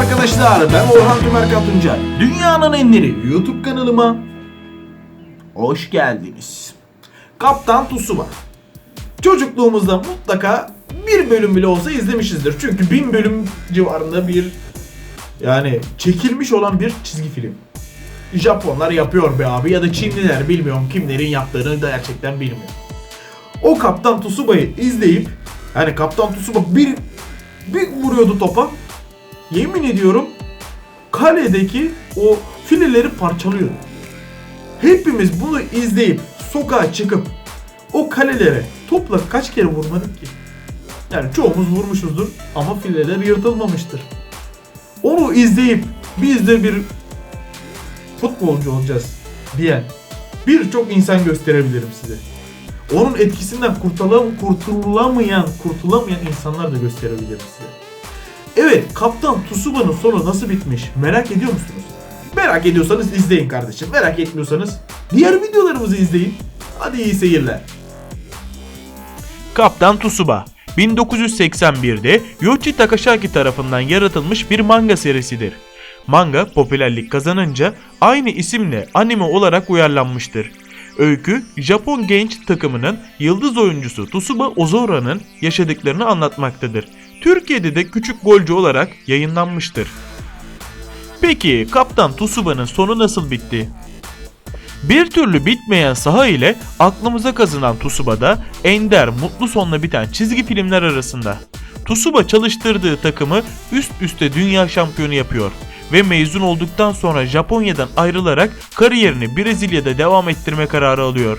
arkadaşlar ben Orhan Tümer Katunca. Dünyanın enleri YouTube kanalıma hoş geldiniz. Kaptan Tsubasa. Çocukluğumuzda mutlaka bir bölüm bile olsa izlemişizdir. Çünkü bin bölüm civarında bir yani çekilmiş olan bir çizgi film. Japonlar yapıyor be abi ya da Çinliler bilmiyorum kimlerin yaptığını da gerçekten bilmiyorum. O Kaptan Tsuba'yı izleyip yani Kaptan Tsuba bir bir vuruyordu topa. Yemin ediyorum kaledeki o fileleri parçalıyordu. Hepimiz bunu izleyip sokağa çıkıp o kalelere topla kaç kere vurmadık ki? Yani çoğumuz vurmuşuzdur ama fileler yırtılmamıştır. Onu izleyip biz de bir futbolcu olacağız diyen birçok insan gösterebilirim size. Onun etkisinden kurtulam kurtulamayan, kurtulamayan insanlar da gösterebilirim size. Evet, Kaptan Tsuba'nın sonu nasıl bitmiş merak ediyor musunuz? Merak ediyorsanız izleyin kardeşim. Merak etmiyorsanız diğer videolarımızı izleyin. Hadi iyi seyirler. Kaptan Tsubasa 1981'de Yoichi Takashaki tarafından yaratılmış bir manga serisidir. Manga popülerlik kazanınca aynı isimle anime olarak uyarlanmıştır. Öykü, Japon genç takımının yıldız oyuncusu Tsuba Ozora'nın yaşadıklarını anlatmaktadır. Türkiye'de de küçük golcü olarak yayınlanmıştır. Peki Kaptan Tsuba'nın sonu nasıl bitti? Bir türlü bitmeyen saha ile aklımıza kazınan Tsuba'da ender, mutlu sonla biten çizgi filmler arasında. Tsuba çalıştırdığı takımı üst üste dünya şampiyonu yapıyor ve mezun olduktan sonra Japonya'dan ayrılarak kariyerini Brezilya'da devam ettirme kararı alıyor.